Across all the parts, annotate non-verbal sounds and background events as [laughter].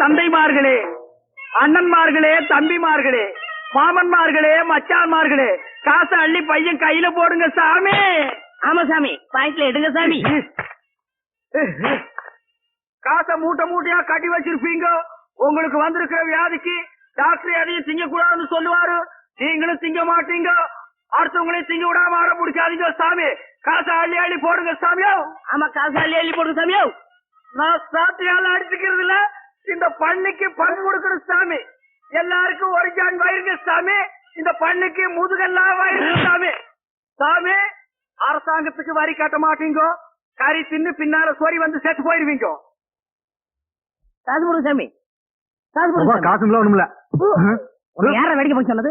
தந்தைமார்களே அண்ணன்மார்களே தம்பிமார்களே மாமன்மார்களே மச்சான்மார்களே காசை அள்ளி பையன் கையில போடுங்க சாமி. ஆமா சாமி பாக்கெட்ல எடுங்க சாமி. காசை மூட்டை மூட்டையா கட்டி வச்சிருப்பீங்க. உங்களுக்கு வந்திருக்கிற வியாதிக்கு டாக்டர் எதையும் திங்க கூடாதுன்னு சொல்லுவாரு. நீங்களும் திங்க மாட்டீங்க. அடுத்தவங்களையும் திங்க விடாம ஆட முடிக்காதீங்க சாமி. காசை அள்ளி அள்ளி போடுங்க சாமியோ. ஆமா காசு அள்ளி அள்ளி போடுங்க சாமியோ. நான் சாத்தியால அடிச்சுக்கிறது இல்ல இந்த பண்ணிக்கு பங்கு கொடுக்கணும் சாமி. எல்லாருக்கும் ஒரு ஜான் வயிறுங்க சாமி. இந்த பண்ணுக்கு முதுகெல்லாம் வயிறு சாமி. சாமி அரசாங்கத்துக்கு வரி கட்ட மாட்டீங்க. கறி தின்னு பின்னால சோரி வந்து செத்து போயிருவீங்க. காசு போடுங்க சாமி. காசு போடுங்க சாமி. காசுங்களா ஒண்ணுமில்ல. யார வெடிக்க போய் சொன்னது?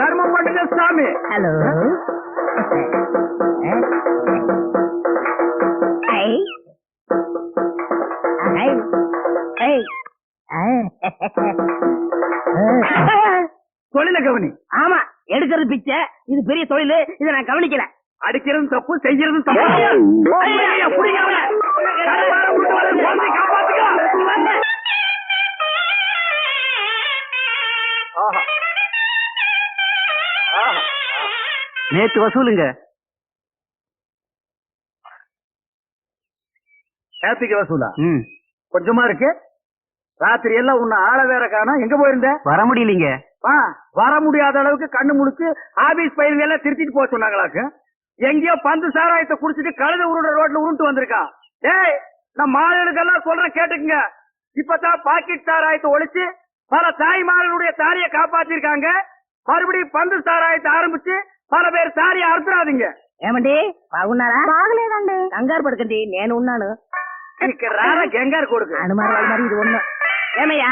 தர்மம் பண்ணுங்க சாமி. ஹலோ. கவனி. ஆமா எடுக்கிறது பிச்சை இது பெரிய தொழில் இதை நான் கவனிக்கல. அடிக்கிறதும் தப்பு செய்யறதும் தப்பு. நேத்து வசூலுங்க. நேத்துக்கு வசூலா? ம். கொஞ்சமா இருக்கு. ராத்திரி எல்லாம் உன்னை ஆள வேற காணோம். எங்க போயிருந்த? வர முடியலீங்க. வர முடியாத அளவுக்கு கண்ணு முழுக்கு ஆபீஸ் பயிர்கள் எல்லாம் திருத்திட்டு போக சொன்னாங்களாக்கு எங்கேயோ பந்து சாராயத்தை குடிச்சிட்டு கழுத உருண்ட ரோட்ல உருண்டு வந்திருக்கான் டேய் நான் மாடுகளுக்கெல்லாம் சொல்றேன் கேட்டுக்குங்க இப்பதான் பாக்கெட் சாராயத்தை ஒழிச்சு பல தாய்மார்களுடைய தாலியை காப்பாத்திருக்காங்க மறுபடியும் பந்து சாராயத்தை ஆரம்பிச்சு பல பேர் தாலியை அறுத்துறாதீங்க ఏమండి బాగున్నారా బాగలేదండి కంగారు పడకండి నేను ఉన్నాను எனக்கு ரேர கெங்கார் கொடுக்கு అనుమానం వాళ్ళ మరి ఇది ఉన్నా ఏమయ్యా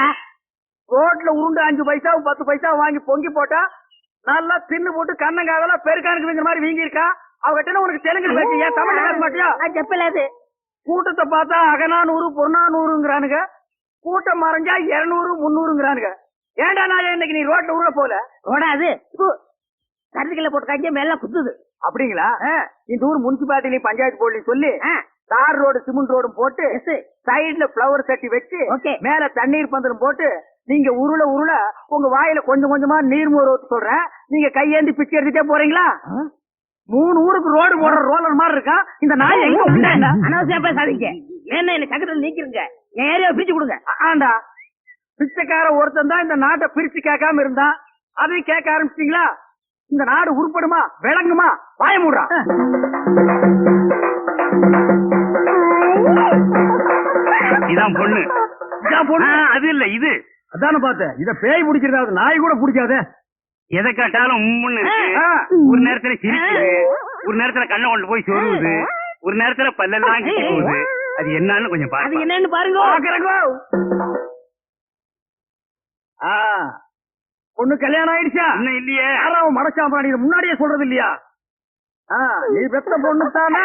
ரோட்ல உருண்டு அஞ்சு பைசா பத்து பைசா வாங்கி பொங்கி போட்டா நல்லா தின்னு போட்டு கண்ணங்காதெல்லாம் பெருக்கானுக்கு வீங்கிற மாதிரி வீங்கி இருக்கா அவகிட்ட உனக்கு தெலுங்கு பேசி ஏன் தமிழ் பேச மாட்டியா? நான் செப்பலாது. கூட்டத்தை பார்த்தா அகநானூறு பொன்னானூறுங்கிறானுங்க. கூட்டம் மறைஞ்சா இருநூறு முந்நூறுங்கிறானுங்க. ஏண்டா நான் இன்னைக்கு நீ ரோட்ல உருள போல? ஓடாது. கருத்துக்களை போட்டு காய்ச்சி மேல குத்துது. அப்படிங்களா? இந்த ஊர் முனிசிபாலிட்டி பஞ்சாயத்து போர்டுல சொல்லி தார் ரோடு சிமெண்ட் ரோடும் போட்டு சைடுல பிளவர் சட்டி வச்சு மேல தண்ணீர் பந்தலும் போட்டு நீங்க உருள உருள உங்க வாயில கொஞ்சம் கொஞ்சமா நீர் ஊத்த சொல்றேன். நீங்க கையேந்தி பிச்சை எடுத்துட்டே போறீங்களா? மூணு ஊருக்கு ரோடு போடுற ரோலர் மாதிரி இருக்கா? இந்த நாய் எங்க உண்டா அனாவசியம் பேசாதீங்க. என்ன என்ன சக்கரத்தில் நீக்கிருங்க. என் ஏரியாவை பிரிச்சு கொடுங்க. ஆண்டா. பிச்சைக்கார ஒருத்தன் தான் இந்த நாட்டை பிரிச்சு கேட்காம இருந்தான். அதையும் கேட்க ஆரம்பிச்சிட்டீங்களா? இந்த நாடு உருப்படுமா? விளங்குமா? வாய மூடுறா. இதான் பொண்ணு. இதான் பொண்ணு. அது இல்ல இது. அதானே பார்த்தேன். இத பேய் பிடிக்கிறதாவது நாய் கூட பிடிக்காதே. எதை கேட்டாலும் உம்முன்னு இருக்கு. ஒரு நேரத்துல சிரிக்குது. ஒரு நேரத்துல கண்ணை கொண்டு போய் சொருவுது. ஒரு நேரத்துல பல்லெல்லாம் கிட்டி போகுது அது என்னன்னு கொஞ்சம் பாருங்க என்னன்னு பாருங்க. ஆ. பொண்ணு கல்யாணம் ஆயிடுச்சா? இன்னும் இல்லையே. யாராவது மடச்சாம்பா நீ முன்னாடியே சொல்றது இல்லையா? ஆ நீ பெத்த பொண்ணு தானே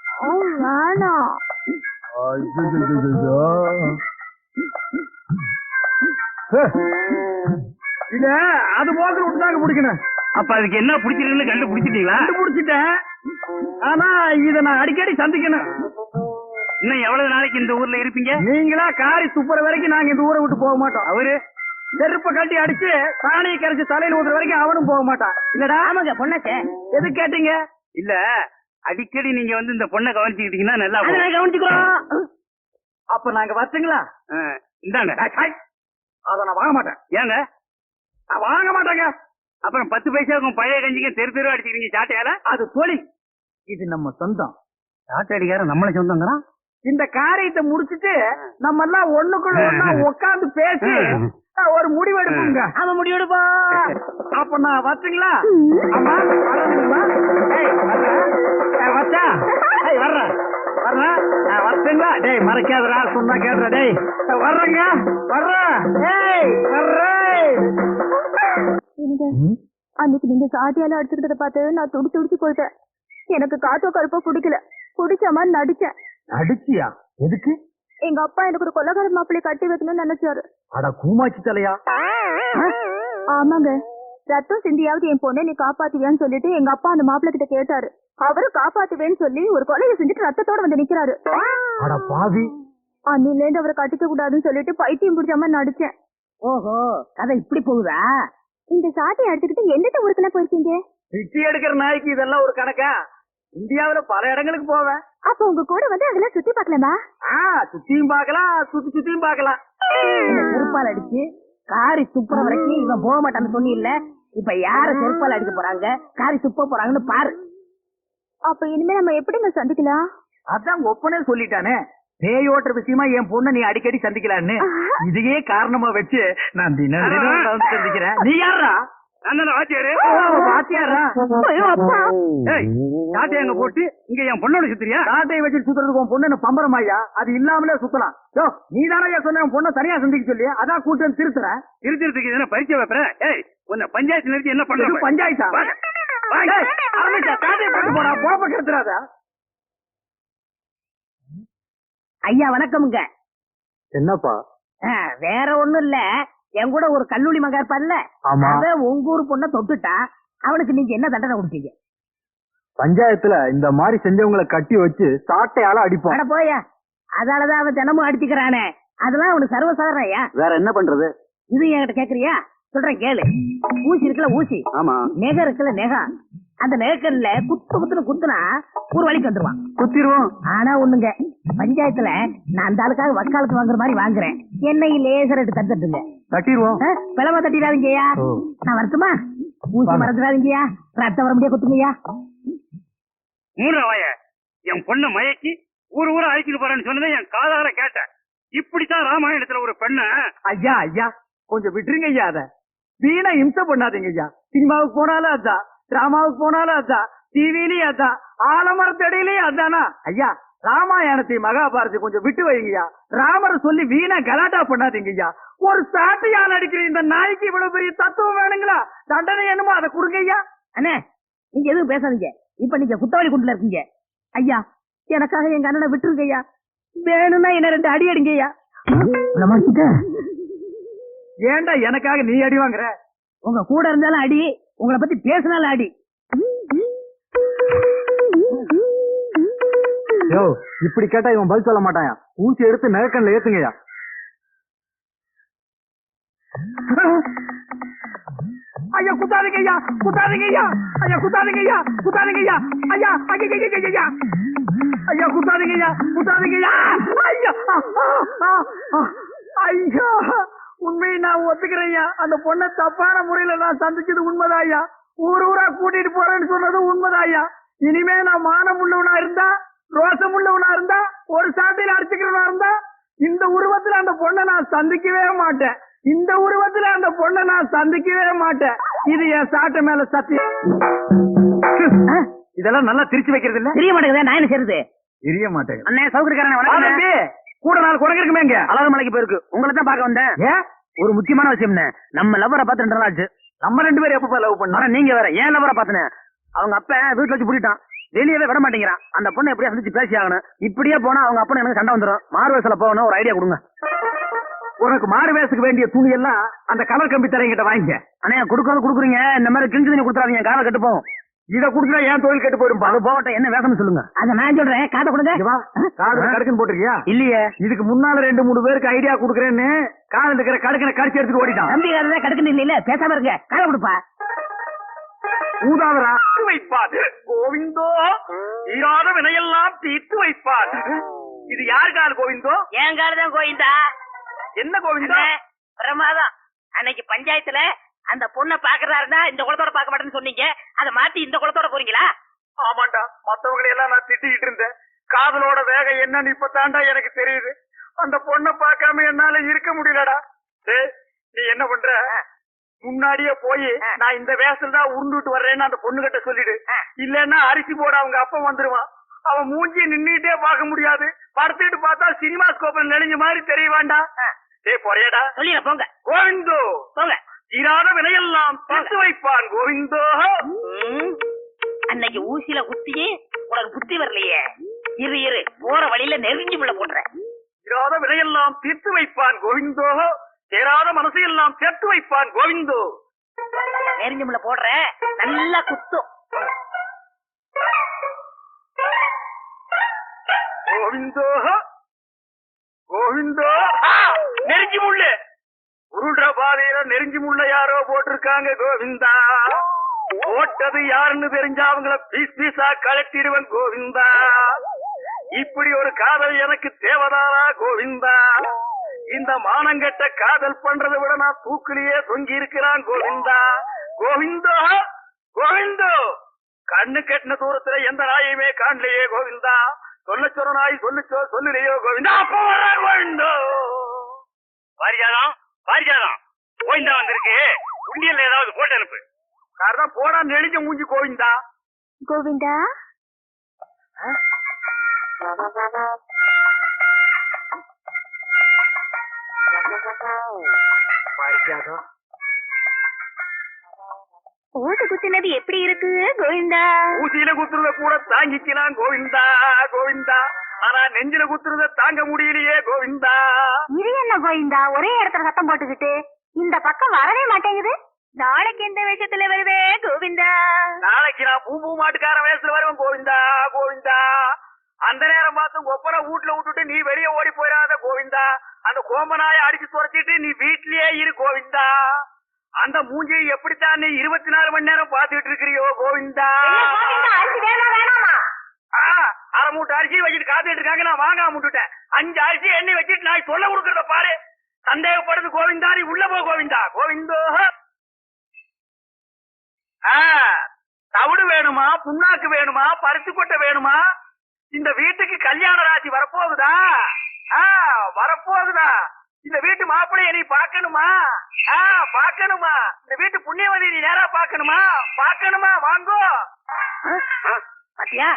வேணாம் இத அது போக்கு விட்டுதாங்க பிடிக்கணும். அப்ப அதுக்கு என்ன பிடிச்சிருக்குன்னு கண்டுபிடிச்சிட்டீங்களா? கண்டுபிடிச்சிட்டேன். ஆனா இத நான் அடிக்கடி சந்திக்கணும். இன்னும் எவ்வளவு நாளைக்கு இந்த ஊர்ல இருப்பீங்க? நீங்களா காரி துப்புற வரைக்கும் நாங்க இந்த ஊரை விட்டு போக மாட்டோம். அவரு? செருப்ப கட்டி அடிச்சு சாணியை கரைச்சு தலையில ஊத்துற வரைக்கும் அவனும் போக மாட்டான். இல்லடா. ஆமாங்க பொண்ணாச்சே. எது கேட்டீங்க? இல்ல அடிக்கடி நீங்க வந்து இந்த பொண்ணை கவனிச்சுக்கிட்டீங்கன்னா நல்லா போகும். கவனிச்சுக்கிறோம். அப்ப நாங்க வரட்டுங்களா ஆ, இந்தாங்க. டேய், டேய். அத நான் வாங்க மாட்டேன். ஏங்க? நான் வாங்க மாட்டேங்க. அப்புறம் பத்து பைசாவுக்கும் பழைய கஞ்சிக்கும் தெரு தெரு அடிச்சுக்கிறீங்க சாட்டையால அது தொழில் இது நம்ம சொந்தம். சாட்டை அடிக்கார நம்மளை சொந்தங்கிறான். இந்த காரியத்தை முடிச்சிட்டு நம்ம எல்லாம் ஒண்ணுக்குள்ள ஒண்ணா [laughs] உட்கார்ந்து பேசி ஒரு முடிவு எடுப்புங்க. அவன் முடிவெடுப்பா [laughs] அப்ப நான் வச்சுங்களா அம்மா ஏய் ஏய் வர்றேன் வர்றேன் நான் வரட்டுங்களா? டேய் மறைக்காதடா சொன்னா கேடுற டேய். வர்றேங்க. வர்றேன் ஏய் வர்றேன் எனக்கு அன்னைக்கு நீங்க சாட்டியால அடிச்சுக்கிட்டத பார்த்து நான் துடி துடிச்சு போயிட்டேன். எனக்கு காத்தோ கருப்போ பிடிக்கல. பிடிச்ச மாதிரி நடிச்சேன். அடிச்சியா எதுக்கு? எங்க அப்பா எனக்கு ஒரு கொலகார மாப்பிள்ளை கட்டி வைக்கணும்னு நினைச்சாரு. அட கூமாச்சி தலையா? ஆமாங்க. ரத்தம் சிந்தியாவது என் பொண்ணை நீ காப்பாத்துவியான்னு சொல்லிட்டு எங்க அப்பா அந்த மாப்பிள்ளை கிட்ட கேட்டாரு. அவரு காப்பாத்துவேன்னு சொல்லி ஒரு கொலையை செஞ்சுட்டு ரத்தத்தோட வந்து நிக்கிறாரு. அட பாவி. அன்னில இருந்து அவரை கட்டிக்க கூடாதுன்னு சொல்லிட்டு பைத்தியம் பிடிச்ச மாதிரி நடிச்சேன். ஓஹோ கதை இப்படி போகுதா? இந்த சாட்டை எடுத்துக்கிட்டு எந்தெந்த ஊருக்குலாம் போயிருக்கீங்க? பிச்சை எடுக்கிற நாய்க்கு இதெல்லாம் ஒரு கணக்கா? இந்தியாவுல பல இடங்களுக்கு போவேன். அப்ப உங்க கூட வந்து அதெல்லாம் சுத்தி பார்க்கலாமா? ஆ சுத்தியும் பார்க்கலாம் சுத்தி சுத்தியும் பார்க்கலாம். இந்த செருப்பால் அடிச்சு காரி துப்புற வரைக்கும் இவன் போக மாட்டான்னு சொன்னில்ல? இப்ப யார செருப்பால் அடிக்க போறாங்க? காரி துப்ப போறாங்கன்னு பாரு. அப்ப இனிமே நம்ம எப்படிங்க சந்திக்கலாம்? அதான் ஒப்பனே சொல்லிட்டானே. பேயோட்டுற விஷயமா என் பொண்ணை நீ அடிக்கடி சந்திக்கலான்னு. இதையே காரணமா வச்சு நான் தினம் தினம் வந்து சந்திக்கிறேன். நீ யாரா போட்டு இங்க என் பொண்ணோட சுத்துறியா? காட்டையை வச்சு சுத்துறதுக்கு உன் பொண்ணு என்ன பம்பரமாயா அது இல்லாமலே சுத்தலாம். யோ நீ தானே சொன்ன உன் பொண்ணை தனியா சந்திக்க சொல்லி அதான் கூட்டு வந்து திருத்துறேன். திருத்தறதுக்கு என்ன பரிச்சை வைப்பற ஏய் உன்னை பஞ்சாயத்து நிறுத்தி என்ன இது பண்ற பஞ்சாயத்தா? ஐயா வணக்கமுங்க. என்னப்பா? வேற ஒண்ணும் இல்ல. என் கூட ஒரு கல்லூரி மகன் இருப்பான்ல ஆமா. அவன் உங்க ஊர் பொண்ண தொட்டுட்டா அவனுக்கு நீங்க என்ன தண்டனை கொடுத்தீங்க பஞ்சாயத்துல இந்த மாதிரி செஞ்சவங்களை கட்டி வச்சு சாட்டையால அடிப்போம் அட போயா. அதாலதான் அவன் தினமும் அடிச்சுக்கிறானே. அதெல்லாம் அவனுக்கு சர்வசாதாரண ஐயா. வேற என்ன பண்றது? இது என்கிட்ட கேக்குறியா? சொல்றேன் கேளு. ஊசி இருக்குல்ல ஊசி? ஆமா. நெகம் இருக்குல்ல நெகம் அந்த நெகக்கல்ல குத்து குத்துன்னு குத்துனா ஒரு வழிக்கு வந்துருவான். குத்திருவோம். ஆனா ஒண்ணுங்க பஞ்சாயத்துல நான் அந்த ஆளுக்காக வக்காலத்து வாங்குற மாதிரி வாங்குறேன். என்னை லேசர் எடுத்து தட்டுங்க. கட்டிடுவோம் பிளவ தட்டிடாதீங்கய்யா. நான் வரட்டுமா? ஊசி. மறந்துடாதீங்கய்யா. ரத்தம் வர முடியா குத்துங்கய்யா. மூணு வாய என் பொண்ணை மயக்கி ஊர் ஊரா அழைச்சிட்டு போறேன்னு சொன்னதை என் காதால கேட்டேன். இப்படித்தான் ராமாயணத்துல ஒரு பெண்ண ஐயா ஐயா கொஞ்சம் விட்டுருங்க ஐயா அத. வீணா இம்சை பண்ணாதீங்க ஐயா. சினிமாவுக்கு போனாலும் அதான். டிராமாவுக்கு போனாலும் அதான். டிவிலயும் அதான். ஆலமரத்தடியிலயும் அதானா? ஐயா ராமாயணத்தை மகாபாரதி கொஞ்சம் விட்டு வைங்கய்யா ராமரை சொல்லி வீணா கலாட்டா பண்ணாதீங்க ஐயா. ஒரு சாட்டையால் அடிக்கிற இந்த நாய்க்கு இவ்வளவு பெரிய தத்துவம் வேணுங்களா? தண்டனை என்னமோ அதை கொடுங்க ஐயா. அண்ணே நீங்க எதுவும் பேசாதீங்க. இப்ப நீங்க குத்தவாளி குண்டுல இருக்கீங்க. ஐயா எனக்காக எங்க அண்ணனை விட்டுருங்க ஐயா. வேணும்னா என்ன ரெண்டு அடி அடிங்க ஐயா. ஏன்டா எனக்காக நீ அடி வாங்குற? உங்க கூட இருந்தாலும் அடி உங்களை பத்தி பேசினாலும் அடி. யோ இப்படி கேட்டா இவன் பதில் சொல்ல மாட்டாயா? ஊசி எடுத்து நெருக்கண்ல ஏத்துங்கய்யா. ஐயா குத்தாதீங்க ஐயா குத்தாதீங்க ஐயா. ஐயா குத்தாதீங்க ஐயா குத்தாதீங்க ஐயா. ஐயா ஐயா ஐயா ஐயா, ஐயா. குத்தாதீங்க ஐயா குத்தாதீங்க ஐயா. ஐயா உண்மையை நான் ஒத்துக்கிறேன் ஐயா அந்த பொண்ணை தப்பான முறையில நான் சந்திச்சது உண்மைதான் ஐயா ஊர் ஊரா கூட்டிட்டு போறேன்னு சொன்னது உண்மைதான் ஐயா இனிமே நான் மானம் உள்ளவனா இருந்தா ரோசம் உள்ளவனா இருந்தா ஒரு சாட்டையில அடிச்சுக்கிறவனா இருந்தா இந்த உருவத்துல அந்த பொண்ணை நான் சந்திக்கவே மாட்டேன். இந்த உருவத்துல அந்த பொண்ணை நான் சந்திக்கவே மாட்டேன். இது என் சாட்டை மேல சத்தியம். இதெல்லாம் நல்லா திருச்சி வைக்கிறது இல்ல? தெரிய மாட்டேங்குதா நான் என்ன செய்யறது தெரிய மாட்டேங்க அண்ணே சௌகரியக்காரன் கூட நாலு குரங்கு இருக்குமே இங்க. அழகு மலைக்கு போயிருக்கு. உங்களை தான் பார்க்க வந்தேன். ஒரு முக்கியமான விஷயம் நம்ம லவ்வரை பார்த்து ரெண்டு நாள் ஆச்சு. நம்ம ரெண்டு பேரும் எப்ப லவ் பண்ணோம்? நீங்க வேற. ஏன் லவ்வரை பார்த்தனே? அவங்க அப்ப வீட்டுல வச்சு பூட்டிட்டான் வெளியவே விட மாட்டேங்கிறான். அந்த பொண்ணை எப்படியா சந்திச்சு பேசி ஆகணும். இப்படியே போனா அவங்க அப்பா எனக்கு சண்டை வந்துடும் மார்வேசில போகணும் ஒரு ஐடியா கொடுங்க. உனக்கு மாறு வேசுக்கு வேண்டிய துணி எல்லாம் அந்த கலர் கம்பி தரைங்கிட்ட வாங்கிக்க. அண்ணே கொடுக்காத கொடுக்குறீங்க. இந்த மாதிரி கிழிஞ்சு தண்ணி கொடுத்துறாதீங்க. காலை கட்டு போகும் இத குடுத்தா ஏன் தொழில் கெட்டு போயிரும் அது போகட்டும். என்ன வேகம்னு சொல்லுங்க. அத நான் சொல்றேன். காதை கொடுங்க. காது கடுக்குன்னு போட்டிருக்கியா? இல்லையே. இதுக்கு முன்னால ரெண்டு மூணு பேருக்கு ஐடியா குடுக்கறேன்னு காதுல இருக்கிற கடுக்கனை கடிச்சு எடுத்துட்டு ஓடிட்டான். தம்பி காதை கடுக்கணும் இல்ல பேசாம இருக்க காதை கொடுப்பா. ஊதாவரா வைப்பார் கோவிந்தோ தீராத வினையெல்லாம் தீர்த்து வைப்பார் இது யார் கால் கோவிந்தோ? என் காடு தான் கோயிந்தா என்ன கோவிந்தோ? பிரமாதம். அன்னைக்கு பஞ்சாயத்துல அந்த பொண்ணை பாக்குறாருன்னா இந்த குளத்தோட பார்க்க மாட்டேன்னு சொன்னீங்க. அதை மாத்தி இந்த குளத்தோட போறீங்களா? ஆமாண்டா மத்தவங்களை எல்லாம் நான் திட்டிக்கிட்டு இருந்தேன். காதலோட வேகம் என்னன்னு இப்ப தாண்டா எனக்கு தெரியுது. அந்த பொண்ணை பார்க்காம என்னால இருக்க முடியலடா. டேய், நீ என்ன பண்ற? முன்னாடியே போய் நான் இந்த வேஷத்துல தான் உருண்டுட்டு வர்றேன்னு அந்த பொண்ணுகிட்ட சொல்லிடு. இல்லன்னா அரிசி போட அவங்க அப்பா வந்துருவான். அவன் மூஞ்சி நின்னுட்டே பார்க்க முடியாது. படுத்துட்டு பார்த்தா சினிமா ஸ்கோப்ல நெளிஞ்ச மாதிரி தெரிய வேண்டாம் டேய் பொறையடா? சொல்லிட போங்க. கோவிந்தோ! போங்க. தீராத விலையெல்லாம் தீர்த்து வைப்பான் கோவிந்தோ. அன்னைக்கு ஊசியில குத்தியே உனக்கு புத்தி வரலையே. இரு இரு. போற வழியில நெருங்கி உள்ள போடுறேன் தீராத விலையெல்லாம் தீர்த்து வைப்பான் கோவிந்தோ. தேராத மனசையெல்லாம் சேர்த்து வைப்பான் கோவிந்தோ. நெருங்கி உள்ள போடுறேன் நல்லா குத்தும் கோவிந்தோ. கோவிந்தோ! நெருஞ்சி முள்ளு உருள்ற பாதையில நெருஞ்சி முள்ள யாரோ போட்டிருக்காங்க கோவிந்தா. போட்டது யாருன்னு தெரிஞ்சா அவங்கள பீஸ் பீஸா கலட்டிடுவன் கோவிந்தா. இப்படி ஒரு காதல் எனக்கு தேவதாரா கோவிந்தா. இந்த மானங்கெட்ட காதல் பண்றதை விட நான் தூக்கிலேயே தொங்கி இருக்கிறான் கோவிந்தா. கோவிந்தோ கோவிந்தோ. கண்ணு கெட்டின தூரத்துல எந்த நாயுமே காணலையே கோவிந்தா. சொல்ல சொன்ன நாய் சொல்லுச்சோ சொல்லலையோ கோவிந்தா. அப்போ வர கோவிந்தோ. மரியாதம் பாரிஜாதம். கோயிந்தா வந்திருக்கு. உண்டியல்ல ஏதாவது போட்டு அனுப்பு. காரணம் போடா நெளிஞ்ச மூஞ்சி கோவிந்தா. கோவிந்தா? ஓட்டு குத்தினது எப்படி இருக்கு கோவிந்தா? ஊசியில குத்துறத கூட தாங்கிக்கலாம் கோவிந்தா கோவிந்தா. ஆனா நெஞ்சில குத்துறத தாங்க முடியலையே கோவிந்தா. இது என்ன கோவிந்தா? ஒரே இடத்துல சத்தம் போட்டுக்கிட்டு இந்த பக்கம் வரவே மாட்டேங்குது. நாளைக்கு எந்த விஷயத்துல வருவே கோவிந்தா. நாளைக்கு நான் பூ பூ மாட்டுக்கார வயசுல வருவேன் கோவிந்தா கோவிந்தா. அந்த நேரம் பார்த்து ஒப்பனை வீட்டுல விட்டுட்டு நீ வெளியே ஓடி போயிடாத கோவிந்தா. அந்த கோமனாய அடிச்சு துரைச்சிட்டு நீ வீட்லயே இரு கோவிந்தா. அந்த மூஞ்சியை எப்படித்தான் நீ இருபத்தி நாலு மணி நேரம் பாத்துட்டு இருக்கிறியோ கோவிந்தா அரிசி வேணா வேணாமா ஆ, அரை மூட்டை அரிசி வச்சுட்டு காத்துட்டு இருக்காங்க நான் வாங்காம விட்டுட்டேன் அஞ்சு அரிசி எண்ணெய் வச்சுட்டு நான் சொல்ல கொடுக்கறத பாரு. சந்தேகப்படுது கோவிந்தா நீ உள்ள போ கோவிந்தா. கோவிந்தோ. தவிடு வேணுமா புண்ணாக்கு வேணுமா பருத்தி கொட்டை வேணுமா? இந்த வீட்டுக்கு கல்யாண ராசி வரப்போகுதா? ஆ, வரப்போகுதா? இந்த வீட்டு மாப்பிள்ளைய நீ பாக்கணுமா பாக்கணுமா இந்த வீட்டு புண்ணியவதி நீ நேரா பாக்கணுமா பாக்கணுமா வாங்கோ. பாத்தியா?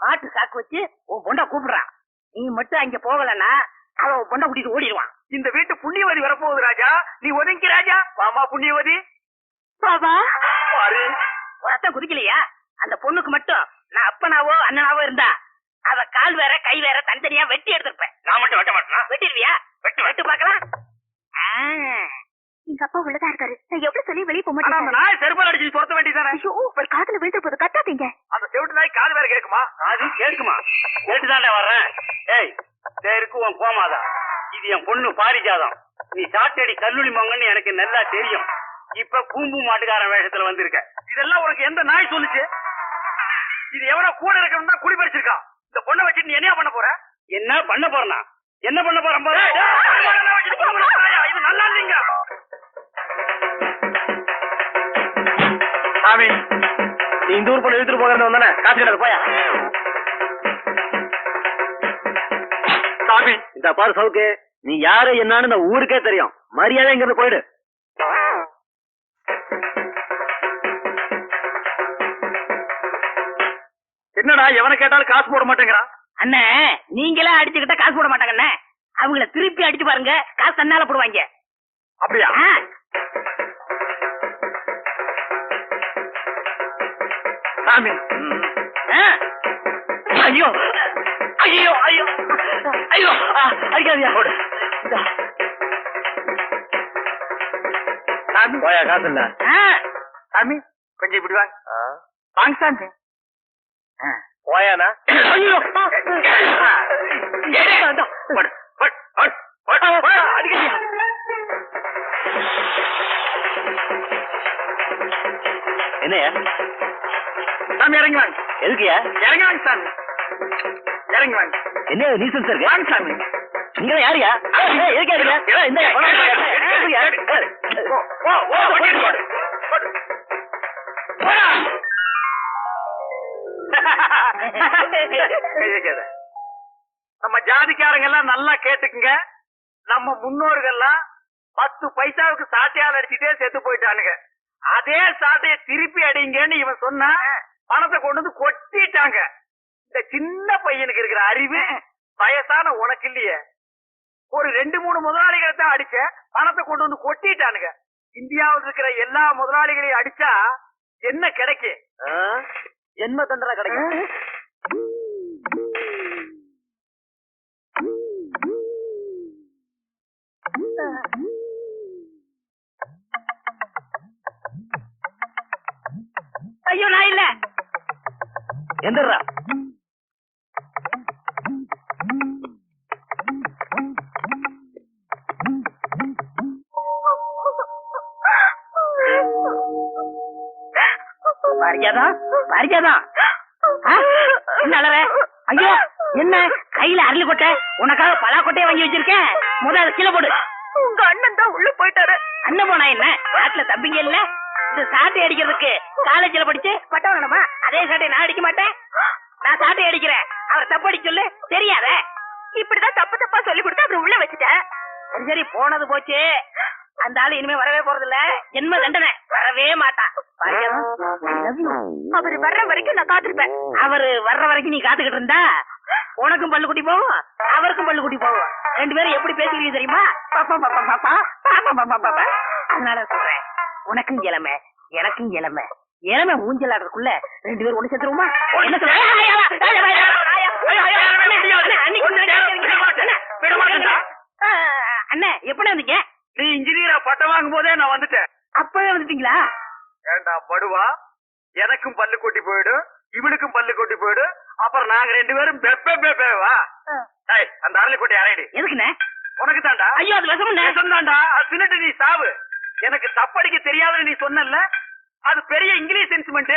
மாட்டு சாக்கு வச்சு உன் பொண்ணை கூப்பிடுறான் நீ மட்டும் அங்க போகலன்னா அவன் பொண்ணை கூட்டிட்டு ஓடிடுவான். இந்த வீட்டு புண்ணியவதி வரப்போகுது ராஜா. நீ ஒதுங்கி ராஜா. வாமா புண்ணியவதி. பாபா குதிக்கலையா அந்த பொண்ணுக்கு மட்டும் நான் அப்பனாவோ அண்ணனாவோ இருந்தா அவ கால் வேற கை வேற தனித்தனியா வெட்டி எடுத்திருப்பேன். நான் மட்டும் வெட்ட மாட்டேனா? வெட்டிடுவியா? வெட்டு வெட்டு. பாக்கலாம் எங்க அப்பா உள்ளதா இருக்காரு நான் எவ்வளவு சொல்லி வெளியே போக ஆனா அந்த மாட்டேன் நாய் செருப்பால் அடிச்சு துரத்த வேண்டியதானே ஐயோ ஒரு காதுல விழுந்து போது கத்தாதீங்க அந்த செவிட்டு நாய் காது வேற கேக்குமா அது கேட்குமா கேட்டுதான்டா வர்றேன் ஏய் தேருக்கு உன் கோமாதா இது என் பொண்ணு பாரிஜாதம் நீ சாட்டடி கல்லூரி மங்கன்னு எனக்கு நல்லா தெரியும் இப்ப பூம்பு மாட்டுக்காரன் வேஷத்துல வந்திருக்க இதெல்லாம் உனக்கு எந்த நாய் சொல்லுச்சு இது எவனோ கூட இருக்கணும் தான் குடி பறிச்சிருக்கான் இந்த பொண்ணை வச்சுட்டு நீ என்ன பண்ண போற என்ன பண்ண போறனா என்ன பண்ண போறேன் இது நல்லா இல்லைங்க சாமி. நீ இந்த ஊர் பொண்ணு இழுத்துட்டு போகிறது வந்தானே காசு கிடக்கு போயா. சாமி. இந்த பாரு சவுக்கு நீ யாரு என்னன்னு இந்த ஊருக்கே தெரியும். மரியாதை இங்கிருந்து போயிடு. என்னடா எவனை கேட்டாலும் காசு போட மாட்டேங்கிறான் அண்ணே நீங்களே அடிச்சுக்கிட்டா காசு போட மாட்டாங்க அண்ணே. அவங்கள திருப்பி அடிச்சு பாருங்க காசு தன்னால போடுவாங்க. அப்படியா? சாமி. ஐயோ. ஐயோ ஐயோ. ஐயோ. அடிக்காதீயா. சாமி. போயா ஆ, சாமி கொஞ்சம் இப்படி வாங்க. வாங்க சாமி. போயாண்ணா. ஐயோ. அடிக்காதீயா என்னையா? சாமி இறங்கி வாங்க எதுக்குயா இறங்கி வாங்க சாமி. இறங்கி வாங்க என்ன நீசல் சார் வாங்க சாமி நீங்க யாரியா எதுக்கு இந்த. நம்ம ஜாதிக்காரங்க எல்லாம் நல்லா கேட்டுக்குங்க. நம்ம முன்னோர்கள்லாம் பத்து பைசாவுக்கு சாட்டையால் அடிச்சுட்டே செத்து போயிட்டானுங்க. அதே சாட்டைய திருப்பி அடிங்கன்னு இவன் சொன்னா பணத்தை கொண்டு வந்து கொட்டிட்டாங்க. இந்த சின்ன பையனுக்கு இருக்கிற அறிவு வயசான உனக்கு இல்லையே. ஒரு ரெண்டு மூணு முதலாளிகளை தான் அடிச்ச பணத்தை கொண்டு வந்து கொட்டிட்டானுங்க. இந்தியாவில் இருக்கிற எல்லா முதலாளிகளையும் அடிச்சா என்ன கிடைக்கும் என்ன தண்டனை கிடைக்கும் ஐயோ நான் இல்ல. எந்திரா? என்ன அலற ஐயோ என்ன? கையில அரளி கொட்டை? உனக்காக பலா கொட்டையை வாங்கி வச்சிருக்கேன். முதல்ல கீழே போடு. உங்க அண்ணன் தான் உள்ள போயிட்டாரு. அண்ணன் போனா என்ன? நாட்டுல தம்பிங்க இல்ல? இந்த சாட்டை அடிக்கிறதுக்கு காலேஜ்ல படிச்சு பட்டம் வேணுமா அதே சாட்டை நான் அடிக்க மாட்டேன். நான் சாட்டை அடிக்கிறேன். அவர் தப்பு அடிக்க சொல்லு. தெரியாத. இப்படிதான் தப்பு தப்பா சொல்லி கொடுத்து அப்படி உள்ள வச்சுட்டேன். சரி சரி போனது போச்சு. அந்த ஆளு இனிமே வரவே போறது இல்ல ஜென்ம தண்டனை. வரவே மாட்டான். அவரு வர்ற வரைக்கும் நான் காத்திருப்பேன். அவரு வர்ற வரைக்கும் நீ காத்துக்கிட்டு இருந்தா உனக்கும் பல்லு குட்டி போகும் அவருக்கும் பல்லு குட்டி போகும். ரெண்டு பேரும் எப்படி பேசுறீங்க தெரியுமா? பாப்பா பாப்பா பாப்பா பாப்பா பாப்பா பாப்பா அதனால உனக்கும் இளமை எனக்கும் இளமை இளமை ஊஞ்சல் ஆடுறதுக்குள்ள ரெண்டு பேரும் ஒண்ணு சேர்த்துருவோமா என்ன அண்ணே எப்படி வந்தீங்க நீ இன்ஜினியரா பட்டம் வாங்கும் போதே நான் வந்துட்டேன் அப்பவே வந்துட்டீங்களா ஏண்டா படுவா எனக்கும் பல்லு கொட்டி போயிடும் இவனுக்கும் பல்லு கொட்டி போயிடும் அப்புறம் நாங்க ரெண்டு பேரும் பெப்பே பெப்பேவா அந்த அரளி கொட்டி அரைடி எதுக்குண்ணே உனக்கு தாண்டா ஐயோ அது விஷமண்ணே தாண்டா அது தின்னுட்டு நீ சாவு எனக்கு தெரியாதுன்னு நீ சொன்னல அது பெரிய இங்கிலீஷ் இன்ஸ்ட்ருமெண்ட்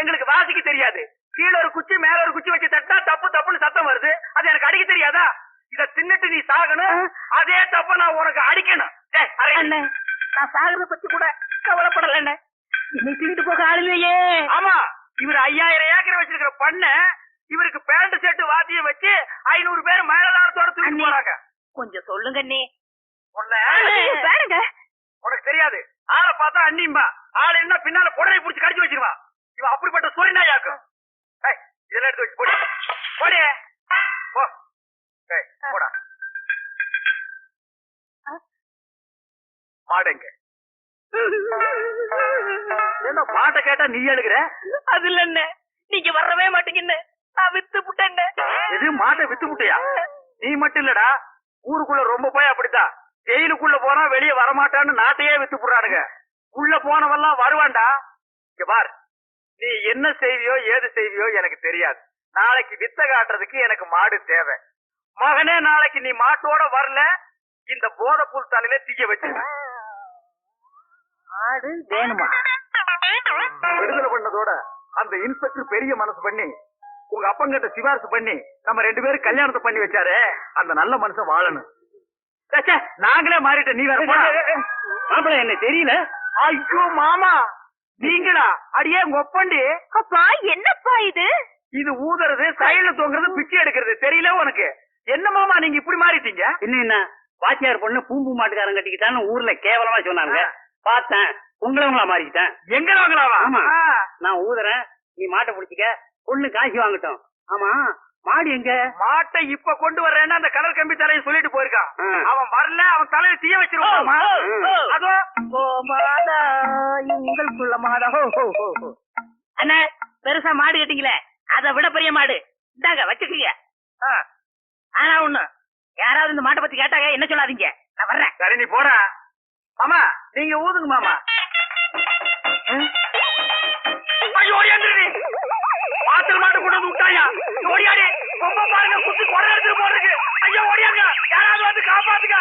எங்களுக்கு வாசிக்க தெரியாது. கீழ ஒரு குச்சி மேல ஒரு குச்சி வச்சு தட்டா தப்பு தப்புன்னு சத்தம் வருது. அது எனக்கு அடிக்க தெரியாதா? இத தின்னுட்டு நீ சாகணும். அதே தப்ப நான் உனக்கு அடிக்கணும். நான் சாகிறத பத்தி கூட கவலைப்படல என்னை திருட்டு போக ஆள் இல்லையே. ஆமா இவர் ஐயாயிரம் ஏக்கர் வச்சிருக்கிற பண்ண இவருக்கு பேண்ட் செட்டு வாத்தியம் வச்சு ஐநூறு பேர் மேலதாரத்தோட தூக்கி. போறாங்க. கொஞ்சம் சொல்லுங்க அண்ணே பாருங்க. உனக்கு தெரியாது. ஆளை பார்த்தா அண்ணிம்பா. ஆள் என்ன பின்னால புடவை புடிச்சு கடிச்சு வச்சிருவான் இவன் அப்படிப்பட்ட சோரி நாயாக்கும் ஏய், இதெல்லாம் எடுத்து வச்சு போடி. போடி. போடா. மாடுங்க. என்ன பாட்டை கேட்டா நீ எழுகிற அது இல்ல நீங்க வரவே மாட்டீங்கன்னு. நான் வித்து புட்டேன் எது மாட்டை வித்து முட்டையா நீ மட்டும் இல்லடா. ஊருக்குள்ள ரொம்ப போய் அப்படித்தான். ஜெயிலுக்குள்ள போனா வெளியே வரமாட்டான்னு நாட்டையே வித்து போடுறானுங்க. உள்ள போனவெல்லாம் வருவான்டா. இங்க பார் நீ என்ன செய்வியோ ஏது செய்வியோ எனக்கு தெரியாது. நாளைக்கு வித்த காட்டுறதுக்கு எனக்கு மாடு தேவை. மகனே நாளைக்கு நீ மாட்டோட வரல இந்த போதைப்புல் தலையில தீய வச்சு. ஆடு வேணுமா? விடுதலை பண்ணதோட அந்த இன்ஸ்பெக்டர் பெரிய மனசு பண்ணி உங்க அப்பங்கிட்ட சிபாரிசு பண்ணி நம்ம ரெண்டு பேரும் கல்யாணத்தை பண்ணி வச்சாரே அந்த நல்ல மனுஷன் வாழணும். நாங்களே மாறிட்டோம் நீ வேற மாப்பிள்ள என்ன தெரியல? ஐயோ மாமா. நீங்களா? அடியே உங்க ஒப்பண்டி. அப்பா என்னப்பா இது? இது ஊதுறது சைடுல தொங்குறது பிச்சை எடுக்கிறது. தெரியல உனக்கு. என்ன மாமா நீங்க இப்படி மாறிட்டீங்க? இன்னும் என்ன? வாத்தியார் பொண்ணு பூம்பு மாட்டுக்காரன் கட்டிக்கிட்டான்னு ஊர்ல கேவலமா சொன்னாங்க பார்த்தேன். உங்களவங்களா மாறிக்கிட்டேன். எங்க வாங்கலாவா ஆமா. நான் ஊதுறேன். நீ மாட்டை பிடிச்சிக்க. பொண்ணு காசு வாங்கட்டும். ஆமா. மாடு எங்க? மாட்டை இப்ப கொண்டு வர்றேன்னு அந்த கலர் கம்பி தலையை சொல்லிட்டு போயிருக்கான். அவன் வரல அவன் தலையை தீய வச்சிருவாமா. அதோ மாதா எங்களுக்குள்ள மாதா. அண்ணே பெருசா மாடு கட்டிங்களே அதை விட பெரிய மாடு. இந்தாங்க வச்சுக்கீங்க. ஆ, ஆனா ஒண்ணு யாராவது இந்த மாட்டை பத்தி கேட்டாங்க என்ன சொல்லாதீங்க. நான் வர்றேன். சரி நீ போடா. மாமா நீங்க ஊதுங்க மாமா. ஆ? டாக்டர் மாட்டு கொண்டு வந்து விட்டாயா? ஓடியாடி ரொம்ப பாருங்க குத்து குறை எடுத்துட்டு போட்டுருக்கு ஐயோ ஓடியாங்க யாராவது வந்து காப்பாத்துக்க